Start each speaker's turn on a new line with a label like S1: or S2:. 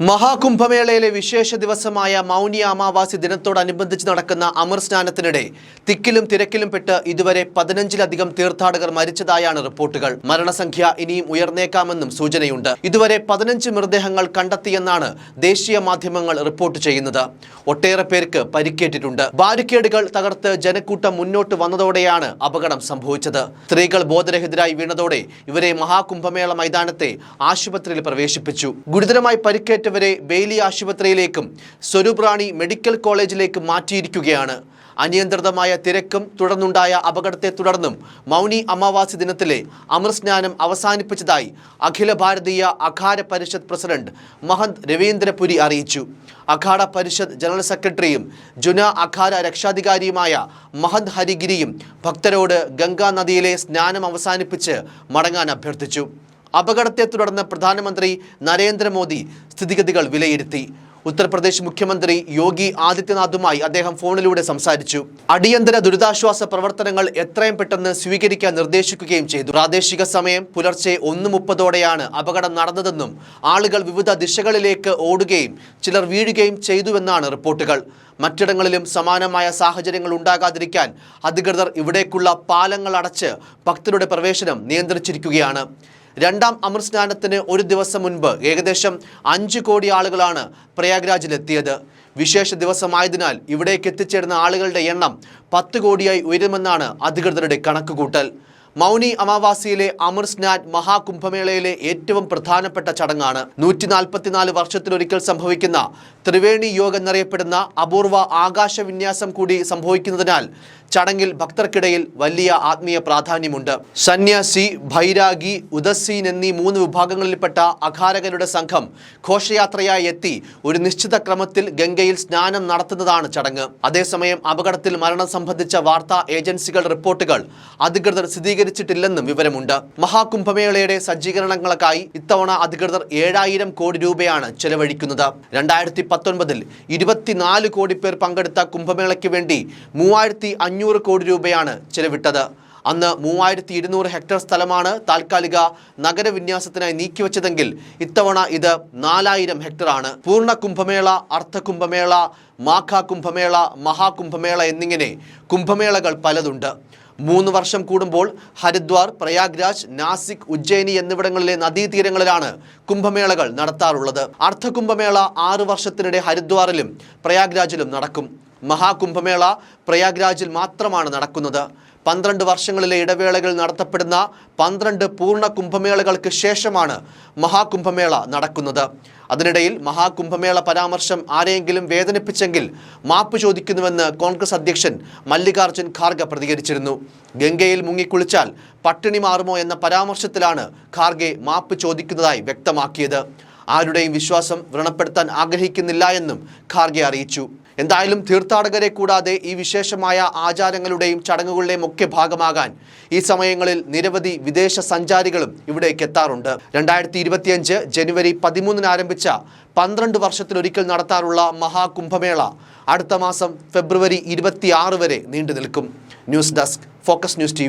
S1: മഹാകുംഭമേളയിലെ വിശേഷ ദിവസമായ മൗനി അമാവാസി ദിനത്തോടനുബന്ധിച്ച് നടക്കുന്ന അമർ സ്നാനത്തിനിടെ തിക്കിലും തിരക്കിലും പെട്ട് ഇതുവരെ പതിനഞ്ചിലധികം തീർത്ഥാടകർ മരിച്ചതായാണ് റിപ്പോർട്ടുകൾ. മരണസംഖ്യ ഇനിയും ഉയർന്നേക്കാമെന്നും സൂചനയുണ്ട്. ഇതുവരെ പതിനഞ്ച് മൃതദേഹങ്ങൾ കണ്ടെത്തിയെന്നാണ് ദേശീയ മാധ്യമങ്ങൾ റിപ്പോർട്ട് ചെയ്യുന്നത്. ഒട്ടേറെ പേർക്ക് പരിക്കേറ്റിട്ടുണ്ട്. ബാരിക്കേഡുകൾ തകർത്ത് ജനക്കൂട്ടം മുന്നോട്ട് വന്നതോടെയാണ് അപകടം സംഭവിച്ചത്. സ്ത്രീകൾ ബോധരഹിതരായി വീണതോടെ ഇവരെ മഹാകുംഭമേള മൈതാനത്തെ ആശുപത്രിയിൽ പ്രവേശിപ്പിച്ചു. ഗുരുതരമായി പരിക്കേറ്റവരെ ബെയിലി ആശുപത്രിയിലേക്കും സ്വരൂപ്രാണി മെഡിക്കൽ കോളേജിലേക്കും മാറ്റിയിരിക്കുകയാണ്. അനിയന്ത്രിതമായ തിരക്കും തുടർന്നുണ്ടായ അപകടത്തെ തുടർന്നും മൗനി അമാവാസി ദിനത്തിലെ അമൃസ്നാനം അവസാനിപ്പിച്ചതായി അഖില ഭാരതീയ അഖാര പരിഷത്ത് പ്രസിഡന്റ് മഹന്ത് രവീന്ദ്രപുരി അറിയിച്ചു. അഖാഡ പരിഷത്ത് ജനറൽ സെക്രട്ടറിയും ജുന അഖാര രക്ഷാധികാരിയുമായ മഹന്ത് ഹരിഗിരിയും ഭക്തരോട് ഗംഗാ നദിയിലെ സ്നാനം അവസാനിപ്പിച്ച് മടങ്ങാൻ അഭ്യർത്ഥിച്ചു. അപകടത്തെ തുടർന്ന് പ്രധാനമന്ത്രി നരേന്ദ്രമോദി സ്ഥിതിഗതികൾ വിലയിരുത്തി. ഉത്തർപ്രദേശ് മുഖ്യമന്ത്രി യോഗി ആദിത്യനാഥുമായി അദ്ദേഹം ഫോണിലൂടെ സംസാരിച്ചു. അടിയന്തര ദുരിതാശ്വാസ പ്രവർത്തനങ്ങൾ എത്രയും പെട്ടെന്ന് സ്വീകരിക്കാൻ നിർദ്ദേശിക്കുകയും ചെയ്തു. പ്രാദേശിക സമയം പുലർച്ചെ ഒന്ന് മുപ്പതോടെയാണ് അപകടം നടന്നതെന്നും ആളുകൾ വിവിധ ദിശകളിലേക്ക് ഓടുകയും ചിലർ വീഴുകയും ചെയ്തുവെന്നാണ് റിപ്പോർട്ടുകൾ. മറ്റിടങ്ങളിലും സമാനമായ സാഹചര്യങ്ങൾ ഉണ്ടാകാതിരിക്കാൻ അധികൃതർ ഇവിടേക്കുള്ള പാലങ്ങൾ അടച്ച് ഭക്തരുടെ പ്രവേശനം നിയന്ത്രിച്ചിരിക്കുകയാണ്. രണ്ടാം അമൃസ്നാനത്തിന് ഒരു ദിവസം മുൻപ് ഏകദേശം അഞ്ച് കോടി ആളുകളാണ് പ്രയാഗ്രാജിലെത്തിയത്. വിശേഷ ദിവസമായതിനാൽ ഇവിടേക്ക് എത്തിച്ചേരുന്ന ആളുകളുടെ എണ്ണം പത്ത് കോടിയായി ഉയരുമെന്നാണ് അധികൃതരുടെ കണക്കുകൂട്ടൽ. മൗനി അമാവാസിയിലെ അമർ സ്നാൻ മഹാകുംഭമേളയിലെ ഏറ്റവും പ്രധാനപ്പെട്ട ചടങ്ങാണ്. നൂറ്റി നാൽപ്പത്തിനാല് വർഷത്തിലൊരിക്കൽ സംഭവിക്കുന്ന ത്രിവേണി യോഗം എന്നറിയപ്പെടുന്ന അപൂർവ ആകാശവിന്യാസം കൂടി സംഭവിക്കുന്നതിനാൽ ചടങ്ങിൽ ഭക്തർക്കിടയിൽ വലിയ ആത്മീയ പ്രാധാന്യമുണ്ട്. സന്യാസി ഭൈരാഗി ഉദസീൻ എന്നീ മൂന്ന് വിഭാഗങ്ങളിൽപ്പെട്ട അഖാരകരുടെ സംഘം ഘോഷയാത്രയായി എത്തി ഒരു നിശ്ചിത ക്രമത്തിൽ ഗംഗയിൽ സ്നാനം നടത്തുന്നതാണ് ചടങ്ങ്. അതേസമയം അപകടത്തിൽ മരണം സംബന്ധിച്ച വാർത്താ ഏജൻസികൾ റിപ്പോർട്ടുകൾ അധികൃതർ സ്ഥിരീകരിച്ചിട്ടില്ലെന്നും വിവരമുണ്ട്. മഹാകുംഭമേളയുടെ സജ്ജീകരണങ്ങൾക്കായി ഇത്തവണ അധികൃതർ ഏഴായിരം കോടി രൂപയാണ് ചെലവഴിക്കുന്നത്. രണ്ടായിരത്തി പത്തൊൻപതിൽ ഇരുപത്തിനാല് കോടി പേർ പങ്കെടുത്ത കുംഭമേളയ്ക്ക് വേണ്ടി മൂവായിരത്തി അഞ്ഞൂറ് കോടി രൂപയാണ് ചെലവിട്ടത്. അന്ന് മൂവായിരത്തി ഇരുന്നൂറ് ഹെക്ടർ സ്ഥലമാണ് താൽക്കാലിക നഗരവിന്യാസത്തിനായി നീക്കിവച്ചതെങ്കിൽ ഇത്തവണ ഇത് നാലായിരം ഹെക്ടറാണ്. പൂർണ കുംഭമേള അർദ്ധ കുംഭമേള മാഘ കുംഭമേള മഹാകുംഭമേള എന്നിങ്ങനെ കുംഭമേളകൾ പലതുണ്ട്. മൂന്ന് വർഷം കൂടുമ്പോൾ ഹരിദ്വാർ പ്രയാഗ്രാജ് നാസിക് ഉജ്ജയിനി എന്നിവിടങ്ങളിലെ നദീതീരങ്ങളിലാണ് കുംഭമേളകൾ നടത്താറുള്ളത്. അർദ്ധ കുംഭമേള ആറ് വർഷത്തിനിടെ ഹരിദ്വാറിലും പ്രയാഗ്രാജിലും നടക്കും. മഹാകുംഭമേള പ്രയാഗ്രാജിൽ മാത്രമാണ് നടക്കുന്നത്. പന്ത്രണ്ട് വർഷങ്ങളിലെ ഇടവേളകൾ നടത്തപ്പെടുന്ന പന്ത്രണ്ട് പൂർണ കുംഭമേളകൾക്ക് ശേഷമാണ് മഹാകുംഭമേള നടക്കുന്നത്. അതിനിടയിൽ മഹാകുംഭമേള പരാമർശം ആരെയെങ്കിലും വേദനിപ്പിച്ചെങ്കിൽ മാപ്പ് ചോദിക്കുന്നുവെന്ന് കോൺഗ്രസ് അധ്യക്ഷൻ മല്ലികാർജുൻ ഖാർഗെ പ്രതികരിച്ചിരുന്നു. ഗംഗയിൽ മുങ്ങിക്കുളിച്ചാൽ പട്ടിണി മാറുമോ എന്ന പരാമർശത്തിലാണ് ഖാർഗെ മാപ്പ് ചോദിക്കുന്നതായി വ്യക്തമാക്കിയത്. ആരുടെയും വിശ്വാസം വ്രണപ്പെടുത്താൻ ആഗ്രഹിക്കുന്നില്ല എന്നും ഖാർഗെ അറിയിച്ചു. എന്തായാലും തീർത്ഥാടകരെ കൂടാതെ ഈ വിശേഷമായ ആചാരങ്ങളുടെയും ചടങ്ങുകളുടെയും ഒക്കെ ഭാഗമാകാൻ ഈ സമയങ്ങളിൽ നിരവധി വിദേശ സഞ്ചാരികളും ഇവിടേക്ക് എത്താറുണ്ട്. രണ്ടായിരത്തി ഇരുപത്തിയഞ്ച് ജനുവരി പതിമൂന്നിന് ആരംഭിച്ച പന്ത്രണ്ട് വർഷത്തിലൊരിക്കൽ നടത്താറുള്ള മഹാകുംഭമേള അടുത്ത മാസം ഫെബ്രുവരി ഇരുപത്തിയാറ് വരെ നീണ്ടു നിൽക്കും news desk focus news T